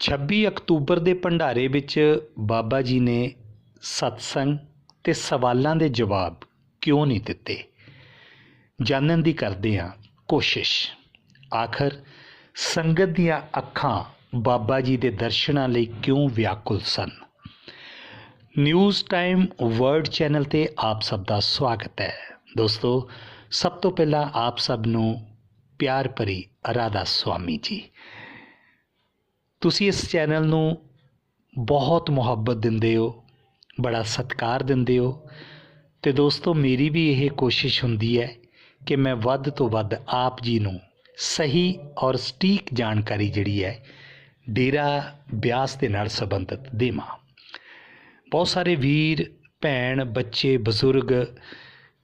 26 October ਦੇ ਭੰਡਾਰੇ ਵਿੱਚ ਬਾਬਾ ਜੀ ਨੇ ਸਤਸੰਗ ਤੇ ਸਵਾਲਾਂ ਦੇ ਜਵਾਬ ਕਿਉਂ ਨਹੀਂ ਦਿੱਤੇ? ਜਾਣਨ ਦੀ ਕਰਦੇ ਹਾਂ ਕੋਸ਼ਿਸ਼। ਆਖਰ ਸੰਗਤ ਦੀਆਂ ਅੱਖਾਂ ਬਾਬਾ ਜੀ ਦੇ ਦਰਸ਼ਨਾਂ ਲਈ ਕਿਉਂ ਵਿਆਕੁਲ ਸਨ? ਨਿਊਜ਼ ਟਾਈਮ ਵਰਲਡ ਚੈਨਲ ਤੇ ਆਪ ਸਭ ਦਾ ਸਵਾਗਤ ਹੈ। ਦੋਸਤੋ, ਸਭ ਤੋਂ ਪਹਿਲਾਂ ਆਪ ਸਭ ਨੂੰ ਪਿਆਰ ਭਰੀ ਰਾਧਾ ਸੁਆਮੀ ਜੀ। ਤੁਸੀਂ ਇਸ ਚੈਨਲ ਨੂੰ ਬਹੁਤ ਮੁਹੱਬਤ ਦਿੰਦੇ ਹੋ, ਬੜਾ ਸਤਿਕਾਰ ਦਿੰਦੇ ਹੋ ਤੇ ਦੋਸਤੋ, ਮੇਰੀ ਵੀ ਇਹ ਕੋਸ਼ਿਸ਼ ਹੁੰਦੀ ਹੈ ਕਿ ਮੈਂ ਵੱਧ ਤੋਂ ਵੱਧ ਆਪ ਜੀ ਨੂੰ ਸਹੀ ਔਰ ਸਟੀਕ ਜਾਣਕਾਰੀ ਜਿਹੜੀ ਹੈ, ਡੇਰਾ ਬਿਆਸ ਦੇ ਨਾਲ ਸੰਬੰਧਿਤ ਦੇਵਾਂ। ਬਹੁਤ ਸਾਰੇ ਵੀਰ, ਭੈਣ, ਬੱਚੇ, ਬਜ਼ੁਰਗ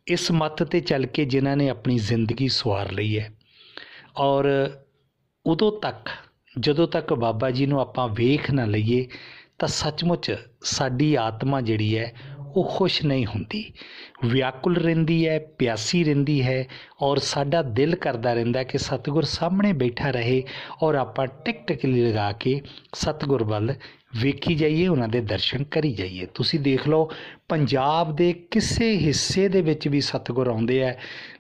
ਇਸ ਮੱਤ ਤੇ ਚੱਲ ਕੇ ਜਿਨ੍ਹਾਂ ਨੇ ਆਪਣੀ ਜ਼ਿੰਦਗੀ ਸਵਾਰ ਲਈ ਹੈ ਔਰ ਉਦੋਂ ਤੱਕ ਜਦੋਂ ਤੱਕ ਬਾਬਾ ਜੀ ਨੂੰ ਆਪਾਂ ਵੇਖ ਨਾ ਲਈਏ, ਤਾਂ ਸੱਚਮੁੱਚ ਸਾਡੀ ਆਤਮਾ ਜਿਹੜੀ ਹੈ, ਉਹ ਖੁਸ਼ ਨਹੀਂ ਹੁੰਦੀ। ਵਿਆਕੁਲ ਰਹਿੰਦੀ ਹੈ, ਪਿਆਸੀ ਰਹਿੰਦੀ ਹੈ ਔਰ ਸਾਡਾ ਦਿਲ ਕਰਦਾ ਰਹਿੰਦਾ ਕਿ ਸਤਿਗੁਰ ਸਾਹਮਣੇ ਬੈਠਾ ਰਹੇ ਔਰ ਆਪਾਂ ਟਿਕ ਟਿਕਲੀ ਲਗਾ ਕੇ ਸਤਿਗੁਰ ਵੱਲ ਵੇਖੀ ਜਾਈਏ, ਉਹਨਾਂ ਦੇ ਦਰਸ਼ਨ ਕਰੀ ਜਾਈਏ। ਤੁਸੀਂ ਦੇਖ ਲਓ, ਪੰਜਾਬ ਦੇ ਕਿਸੇ ਹਿੱਸੇ ਦੇ ਵਿੱਚ ਵੀ ਸਤਿਗੁਰ ਆਉਂਦੇ ਆ।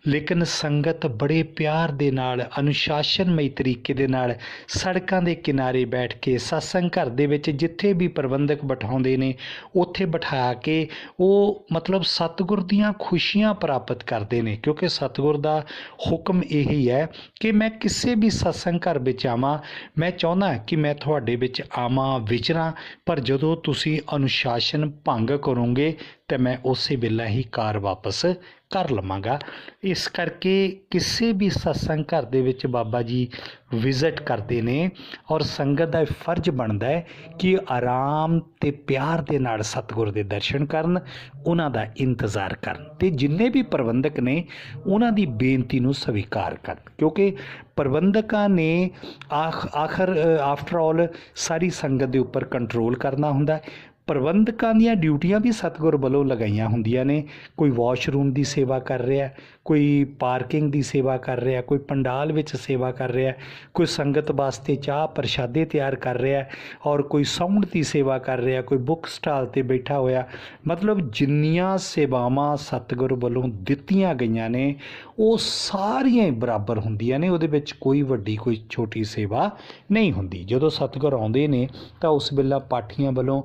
ਲੇਕਿਨ ਸੰਗਤ ਬੜੇ ਪਿਆਰ ਦੇ ਨਾਲ, ਅਨੁਸ਼ਾਸਨਮਈ ਤਰੀਕੇ ਦੇ ਨਾਲ ਸੜਕਾਂ ਦੇ ਕਿਨਾਰੇ ਬੈਠ ਕੇ satsang ਘਰ ਦੇ ਵਿੱਚ ਜਿੱਥੇ ਵੀ ਪ੍ਰਬੰਧਕ ਬਿਠਾਉਂਦੇ ਨੇ, ਉੱਥੇ ਬਿਠਾ ਕੇ ਉਹ ਮਤਲਬ ਸਤਿਗੁਰ ਦੀਆਂ ਖੁਸ਼ੀਆਂ ਪ੍ਰਾਪਤ ਕਰਦੇ ਨੇ। ਕਿਉਂਕਿ ਸਤਿਗੁਰ ਦਾ ਹੁਕਮ ਇਹੀ ਹੈ ਕਿ ਮੈਂ ਕਿਸੇ ਵੀ satsang ਘਰ ਵਿੱਚ ਆਵਾਂ, ਮੈਂ ਚਾਹੁੰਦਾ ਕਿ ਮੈਂ ਤੁਹਾਡੇ ਵਿੱਚ ਆਵਾਂ, ਵਿਚਰਾਂ, ਪਰ ਜਦੋਂ ਤੁਸੀਂ ਅਨੁਸ਼ਾਸਨ ਭੰਗ ਕਰੋਗੇ ਤੇ ਮੈਂ ਉਸੇ ਵੇਲੇ ਹੀ ਕਾਰ ਵਾਪਸ ਕਰ ਲਵਾਂਗਾ। ਇਸ ਕਰਕੇ ਕਿਸੇ ਵੀ ਸਤਸੰਗ ਘਰ ਦੇ ਵਿੱਚ ਬਾਬਾ ਜੀ ਵਿਜ਼ਿਟ ਕਰਦੇ ਨੇ ਔਰ ਸੰਗਤ ਦਾ ਇਹ ਫਰਜ਼ ਬਣਦਾ ਹੈ ਕਿ ਆਰਾਮ ਤੇ ਪਿਆਰ ਦੇ ਨਾਲ ਸਤਿਗੁਰ ਦੇ ਦਰਸ਼ਨ ਕਰਨ, ਉਹਨਾਂ ਦਾ ਇੰਤਜ਼ਾਰ ਕਰਨ ਤੇ ਜਿੰਨੇ ਵੀ ਪ੍ਰਬੰਧਕ ਨੇ, ਉਹਨਾਂ ਦੀ ਬੇਨਤੀ ਨੂੰ ਸਵੀਕਾਰ ਕਰਨ। ਕਿਉਂਕਿ ਪ੍ਰਬੰਧਕਾਂ ਨੇ ਆਖ, ਆਖਰ ਆਫਟਰ ਆਲ ਸਾਰੀ ਸੰਗਤ ਦੇ ਉੱਪਰ ਕੰਟਰੋਲ ਕਰਨਾ ਹੁੰਦਾ ਪ੍ਰਬੰਧਕਾਂ ਦੀਆਂ ਡਿਊਟੀਆਂ ਵੀ ਸਤਿਗੁਰ ਵੱਲੋਂ ਲਗਾਈਆਂ ਹੁੰਦੀਆਂ ਨੇ। ਕੋਈ ਵਾਸ਼ਰੂਮ ਦੀ ਸੇਵਾ ਕਰ ਰਿਹਾ, ਕੋਈ ਪਾਰਕਿੰਗ ਦੀ ਸੇਵਾ ਕਰ ਰਿਹਾ, ਕੋਈ ਪੰਡਾਲ ਵਿੱਚ ਸੇਵਾ ਕਰ ਰਿਹਾ, ਕੋਈ ਸੰਗਤ ਵਾਸਤੇ ਚਾਹ ਪ੍ਰਸ਼ਾਦੇ ਤਿਆਰ ਕਰ ਰਿਹਾ ਔਰ ਕੋਈ ਸਾਊਂਡ ਦੀ ਸੇਵਾ ਕਰ ਰਿਹਾ, ਕੋਈ ਬੁੱਕ ਸਟਾਲ ਤੇ ਬੈਠਾ ਹੋਇਆ। ਮਤਲਬ ਜਿੰਨੀਆਂ ਸੇਵਾਵਾਂ ਸਤਿਗੁਰ ਵੱਲੋਂ ਦਿੱਤੀਆਂ ਗਈਆਂ ਨੇ, ਉਹ ਸਾਰੀਆਂ ਹੀ ਬਰਾਬਰ ਹੁੰਦੀਆਂ ਨੇ। ਉਹਦੇ ਵਿੱਚ ਕੋਈ ਵੱਡੀ, ਕੋਈ ਛੋਟੀ ਸੇਵਾ ਨਹੀਂ ਹੁੰਦੀ। ਜਦੋਂ ਸਤਿਗੁਰ ਆਉਂਦੇ ਨੇ, ਤਾਂ ਉਸ ਵੇਲੇ ਪਾਠੀਆਂ ਵੱਲੋਂ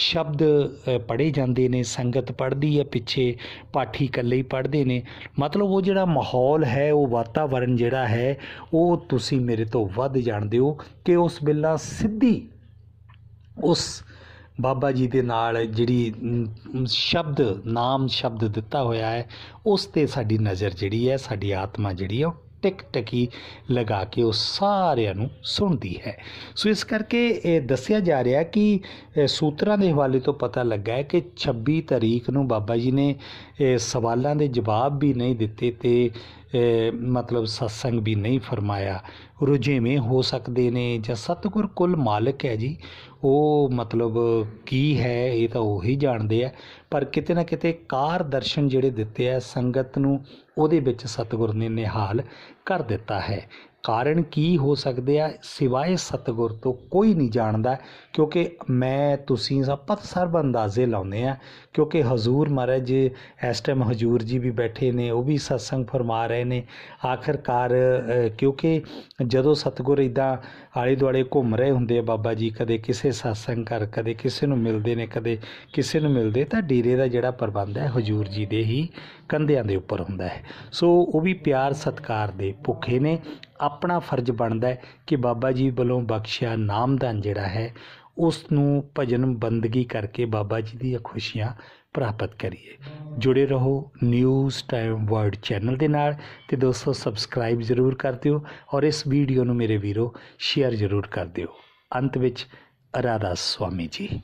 ਸ਼ਬਦ ਪੜ੍ਹੇ ਜਾਂਦੇ ਨੇ, ਸੰਗਤ ਪੜ੍ਹਦੀ ਹੈ, ਪਿੱਛੇ ਪਾਠੀ ਇਕੱਲੇ ਹੀ ਪੜ੍ਹਦੇ ਨੇ। ਮਤਲਬ ਉਹ ਜਿਹੜਾ ਮਾਹੌਲ ਹੈ, ਉਹ ਵਾਤਾਵਰਣ ਜਿਹੜਾ ਹੈ, ਉਹ ਤੁਸੀਂ ਮੇਰੇ ਤੋਂ ਵੱਧ ਜਾਣਦੇ ਹੋ ਕਿ ਉਸ ਵੇਲਾ ਸਿੱਧੀ ਉਸ ਬਾਬਾ ਜੀ ਦੇ ਨਾਲ ਜਿਹੜੀ ਸ਼ਬਦ, ਨਾਮ ਸ਼ਬਦ ਦਿੱਤਾ ਹੋਇਆ ਹੈ, ਉਸ ਤੇ ਸਾਡੀ ਨਜ਼ਰ ਜਿਹੜੀ ਹੈ, ਸਾਡੀ ਆਤਮਾ ਜਿਹੜੀ ਹੈ ਉਹ ਟਿਕ ਟਕੀ ਲਗਾ ਕੇ ਉਹ ਸਾਰਿਆਂ ਨੂੰ ਸੁਣਦੀ ਹੈ। ਸੋ ਇਸ ਕਰਕੇ ਇਹ ਦੱਸਿਆ ਜਾ ਰਿਹਾ ਕਿ ਸੂਤਰਾਂ ਦੇ ਹਵਾਲੇ ਤੋਂ ਪਤਾ ਲੱਗਾ ਹੈ ਕਿ 26 ਤਰੀਕ ਨੂੰ ਬਾਬਾ ਜੀ ਨੇ ਸਵਾਲਾਂ ਦੇ ਜਵਾਬ ਵੀ ਨਹੀਂ ਦਿੱਤੇ ਤੇ ਮਤਲਬ ਸਤਸੰਗ ਵੀ ਨਹੀਂ ਫਰਮਾਇਆ। ਰੁਝੇਵੇਂ ਹੋ ਸਕਦੇ ਨੇ ਜਾਂ ਸਤਿਗੁਰ ਕੁੱਲ ਮਾਲਕ ਹੈ ਜੀ, ਉਹ ਮਤਲਬ ਕੀ ਹੈ, ਇਹ ਤਾਂ ਉਹੀ ਜਾਣਦੇ ਆ। ਪਰ ਕਿਤੇ ਨਾ ਕਿਤੇ ਕਾਰ ਦਰਸ਼ਨ ਜਿਹੜੇ ਦਿੱਤੇ ਆ ਸੰਗਤ ਨੂੰ, ਉਹਦੇ ਵਿੱਚ ਸਤਿਗੁਰ ਨੇ ਨਿਹਾਲ ਕਰ ਦਿੱਤਾ ਹੈ। ਕਾਰਨ ਕੀ ਹੋ ਸਕਦੇ ਆ? ਸਿਵਾਏ ਸਤਿਗੁਰ ਤੋਂ ਕੋਈ ਨਹੀਂ ਜਾਣਦਾ, ਕਿਉਂਕਿ ਮੈਂ, ਤੁਸੀਂ ਸਭ ਸਰਬ ਅੰਦਾਜ਼ੇ ਲਾਉਂਦੇ ਆ, ਕਿਉਂਕਿ ਹਜ਼ੂਰ ਮਹਾਰਾਜ ਇਸ ਟਾਈਮ ਹਜ਼ੂਰ ਜੀ ਵੀ ਬੈਠੇ ਨੇ, ਉਹ ਵੀ ਸਤਸੰਗ ਫਰਮਾ ਰਹੇ ਨੇ। ਆਖਰਕਾਰ ਕਿਉਂਕਿ ਜਦੋਂ ਸਤਿਗੁਰ ਇਦਾਂ ਆਲੇ ਦੁਆਲੇ ਘੁੰਮ ਰਹੇ ਹੁੰਦੇ ਆ ਬਾਬਾ ਜੀ, ਕਦੇ ਕਿਸੇ ਸਤਸੰਗ ਘਰ, ਕਦੇ ਕਿਸੇ ਨੂੰ ਮਿਲਦੇ ਨੇ, ਕਦੇ ਕਿਸੇ ਨੂੰ ਮਿਲਦੇ, ਤਾਂ ਡੇਰੇ ਦਾ ਜਿਹੜਾ ਪ੍ਰਬੰਧ ਹੈ ਹਜ਼ੂਰ ਜੀ ਦੇ ਹੀ ਕੰਧਿਆਂ ਦੇ ਉੱਪਰ ਹੁੰਦਾ ਹੈ। ਸੋ ਉਹ ਵੀ ਪਿਆਰ ਸਤਕਾਰ ਦੇ ਭੁੱਖੇ ਨੇ ਆਪਣਾ ਫਰਜ਼ ਬਣਦਾ ਕਿ ਬਾਬਾ ਜੀ ਵੱਲੋਂ ਬਖਸ਼ਿਆ ਨਾਮਦਾਨ ਜਿਹੜਾ ਹੈ ਉਸ ਨੂੰ ਭਜਨ ਬੰਦਗੀ ਕਰਕੇ ਬਾਬਾ ਜੀ ਦੀਆਂ ਖੁਸ਼ੀਆਂ ਪ੍ਰਾਪਤ ਕਰੀਏ। ਜੁੜੇ ਰਹੋ ਨਿਊਜ਼ ਟਾਈਮ ਵਰਲਡ ਚੈਨਲ ਦੇ ਨਾਲ ਤੇ ਦੋਸਤੋ ਸਬਸਕ੍ਰਾਈਬ ਜ਼ਰੂਰ ਕਰ ਦਿਓ ਔਰ ਇਸ ਵੀਡੀਓ ਨੂੰ ਮੇਰੇ ਵੀਰੋ ਸ਼ੇਅਰ ਜ਼ਰੂਰ ਕਰ ਦਿਓ। ਅੰਤ ਵਿੱਚ ਰਾਧਾ ਸਵਾਮੀ ਜੀ।